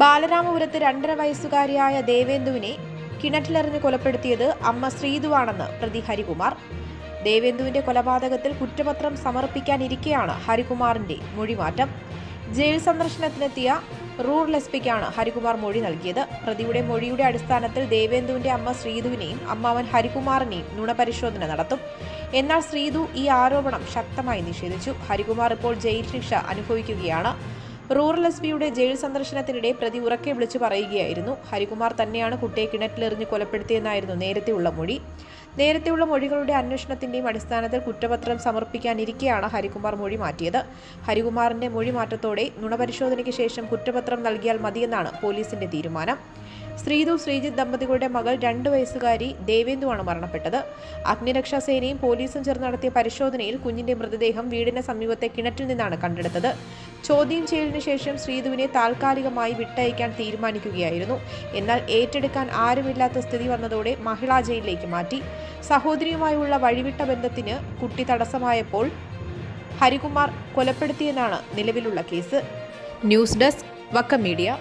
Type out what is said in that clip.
ബാലരാമപുരത്ത് രണ്ടര വയസ്സുകാരിയായ ദേവേന്ദുവിനെ കിണറ്റിലെറിഞ്ഞ് കൊലപ്പെടുത്തിയത് അമ്മ ശ്രീതുവാണെന്ന് പ്രതി ഹരികുമാർ. ദേവേന്ദുവിന്റെ കൊലപാതകത്തിൽ കുറ്റപത്രം സമർപ്പിക്കാനിരിക്കെയാണ് ഹരികുമാറിന്റെ മൊഴിമാറ്റം. ജയിൽ സന്ദർശനത്തിനെത്തിയ റൂറൽ എസ് പിക്കാണ് ഹരികുമാർ മൊഴി നൽകിയത്. പ്രതിയുടെ മൊഴിയുടെ അടിസ്ഥാനത്തിൽ ദേവേന്ദുവിന്റെ അമ്മ ശ്രീധുവിനെയും അമ്മാവൻ ഹരികുമാറിനെയും നുണപരിശോധന നടത്തും. എന്നാൽ ശ്രീധു ഈ ആരോപണം ശക്തമായി നിഷേധിച്ചു. ഹരികുമാർ ഇപ്പോൾ ജയിൽ ശിക്ഷ അനുഭവിക്കുകയാണ്. റൂറൽ എസ് പിയുടെ ജയിൽ സന്ദർശനത്തിനിടെ പ്രതി ഉറക്കെ വിളിച്ചു പറയുകയായിരുന്നു. ഹരികുമാർ തന്നെയാണ് കുട്ടിയെ കിണറ്റിലെറിഞ്ഞ് കൊലപ്പെടുത്തിയെന്നായിരുന്നു നേരത്തെയുള്ള മൊഴി. നേരത്തെയുള്ള മൊഴികളുടെ അന്വേഷണത്തിന്റെയും അടിസ്ഥാനത്തിൽ കുറ്റപത്രം സമർപ്പിക്കാനിരിക്കെയാണ് ഹരികുമാർ മൊഴി മാറ്റിയത്. ഹരികുമാറിന്റെ മൊഴി മാറ്റത്തോടെ നുണപരിശോധനയ്ക്ക് ശേഷം കുറ്റപത്രം നൽകിയാൽ മതിയെന്നാണ് പോലീസിന്റെ തീരുമാനം. ശ്രീതു ശ്രീജിത്ത് ദമ്പതികളുടെ മകൾ രണ്ടു വയസ്സുകാരി ദേവേന്ദുവാണ് മരണപ്പെട്ടത്. അഗ്നിരക്ഷാ സേനയും പോലീസും ചേർന്ന് നടത്തിയ പരിശോധനയിൽ കുഞ്ഞിന്റെ മൃതദേഹം വീടിന് സമീപത്തെ കിണറ്റിൽ നിന്നാണ് കണ്ടെടുത്തത്. ചോദ്യം ചെയ്യലിന് ശേഷം ശ്രീധുവിനെ താൽക്കാലികമായി വിട്ടയക്കാൻ തീരുമാനിക്കുകയായിരുന്നു. എന്നാൽ ഏറ്റെടുക്കാൻ ആരുമില്ലാത്ത സ്ഥിതി വന്നതോടെ മഹിളാ ജയിലിലേക്ക് മാറ്റി. സഹോദരിയുമായുള്ള വഴിവിട്ട ബന്ധത്തിന് കുട്ടി തടസ്സമായപ്പോൾ ഹരികുമാർ കൊലപ്പെടുത്തിയെന്നാണ് നിലവിലുള്ള case. News desk Vakkom media.